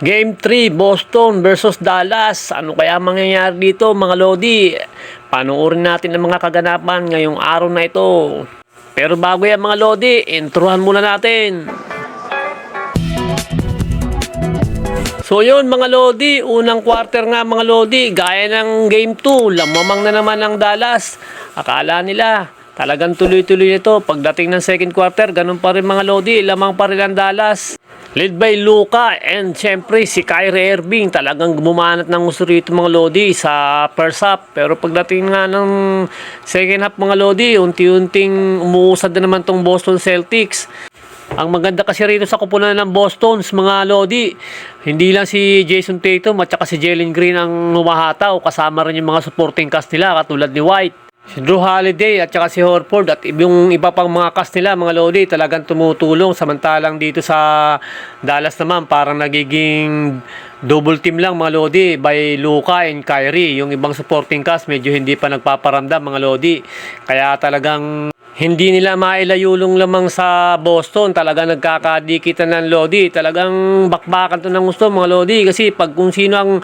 Game 3, Boston versus Dallas. Ano kaya mangyayari dito mga Lodi? Panoorin natin ang mga kaganapan ngayong araw na ito. Pero bago yan mga Lodi, introhan muna natin. So yun mga Lodi, unang quarter nga mga Lodi, gaya ng Game 2, lamamang na naman ang Dallas. Akala nila, talagang tuloy-tuloy ito. Pagdating ng second quarter, ganun pa rin mga Lodi, lamang pa rin ang Dallas. Led by Luka and syempre si Kyrie Irving talagang gumamanat ng gusto rito mga Lodi sa first half. Pero pagdating nga ng second half mga Lodi, unti-unting umuusad na naman tong Boston Celtics. Ang maganda kasi rito sa kupunan ng Boston, mga Lodi, hindi lang si Jason Tatum at saka si Jalen Green ang humahataw, kasama rin yung mga supporting cast nila katulad ni White. Si Drew Holiday at saka si Horford at yung iba pang mga cast nila, mga Lodi, talagang tumutulong. Samantalang dito sa Dallas naman, parang nagiging double team lang mga Lodi by Luka and Kyrie. Yung ibang supporting cast medyo hindi pa nagpaparamdam mga Lodi. Kaya talagang hindi nila mailayulong lamang sa Boston. Talaga nagkakadikitan ng Lodi. Talagang bakbakan to ng gusto mga Lodi. Kasi pag kung sino ang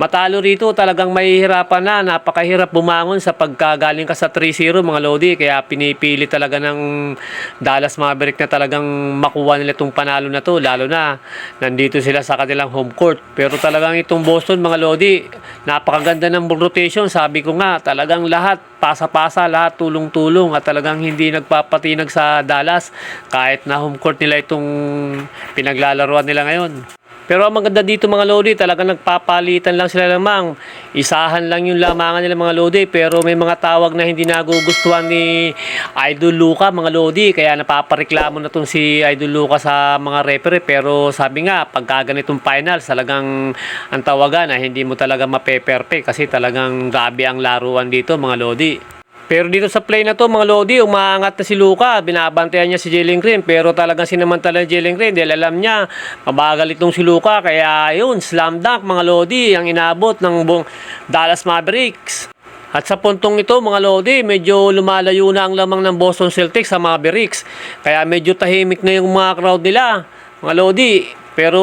matalo rito, talagang mahihirapan na. Napakahirap bumangon sa pagkagaling ka sa 3-0 mga Lodi. Kaya pinipili talaga ng Dallas Maverick na talagang makuha nila itong panalo na to. Lalo na nandito sila sa kanilang home court. Pero talagang itong Boston mga Lodi, napakaganda ng rotation. Sabi ko nga, talagang lahat pasa-pasa, lahat tulong-tulong at talagang hindi nagpapatinag sa Dallas kahit na home court nila itong pinaglalaruan nila ngayon. Pero ang maganda dito mga Lodi, talagang nagpapalitan lang sila lamang. Isahan lang yung lamangan nila mga Lodi, pero may mga tawag na hindi nagugustuhan ni Idol Luca mga Lodi. Kaya napapareklamo na tong si Idol Luca sa mga referee. Pero sabi nga, pagka ganitong finals, talagang ang tawagan na hindi mo talaga mape-perfect kasi talagang grabe ang laruan dito mga Lodi. Pero dito sa play na to, mga Lodi, umaangat na si Luka. Binabantayan niya si Jalen Green. Pero talagang sinamantala ni Jalen Green dahil alam niya, mabagal itong si Luka. Kaya yun, slam dunk, mga Lodi, ang inabot ng buong Dallas Mavericks. At sa puntong ito, mga Lodi, medyo lumalayo na ang lamang ng Boston Celtics sa Mavericks. Kaya medyo tahimik na yung mga crowd nila, mga Lodi. Pero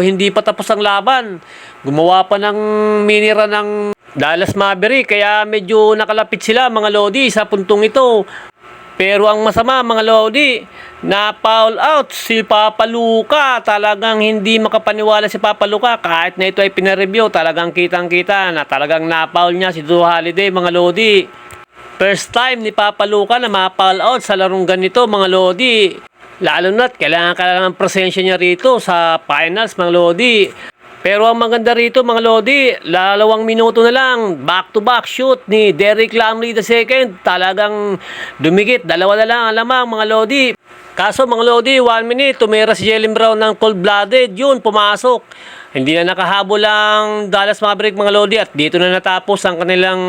hindi pa tapos ang laban. Gumawa pa ng minira ng Dallas Maverick. Kaya medyo nakalapit sila, mga Lodi, sa puntong ito. Pero ang masama mga Lodi, na foul out si Papa Luca. Talagang hindi makapaniwala si Papa Luca kahit na ito ay pinareview. Talagang kitang-kita na talagang na-foul niya si Drew Holiday mga Lodi. First time ni Papa Luca na ma-foul out sa larong ganito mga Lodi. Lalo na't kailangan kailangan ng presensya niya rito sa finals mga Lodi. Pero ang maganda rito mga Lodi, lalawang minuto na lang, back-to-back shoot ni Derrick Lamley II. Talagang dumikit, dalawa na lang ang lamang mga Lodi. Kaso mga Lodi, one minute, tumira si Jalen Brown ng cold-blooded, yun, pumasok. Hindi na nakahabol ang Dallas Maverick mga Lodi at dito na natapos ang kanilang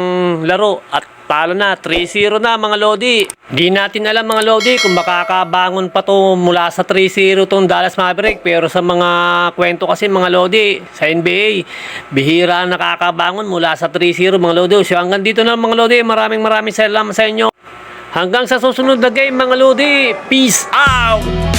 laro at talo na, 3-0 na mga Lodi. Di natin alam mga Lodi kung makakabangon pa to mula sa 3-0 tong Dallas Maverick pero sa mga kwento kasi mga Lodi sa NBA, bihira ang nakakabangon mula sa 3-0 mga Lodi. So hanggang dito na mga Lodi, maraming maraming salamat sa inyo. Hanggang sa susunod na game mga Lodi, peace out!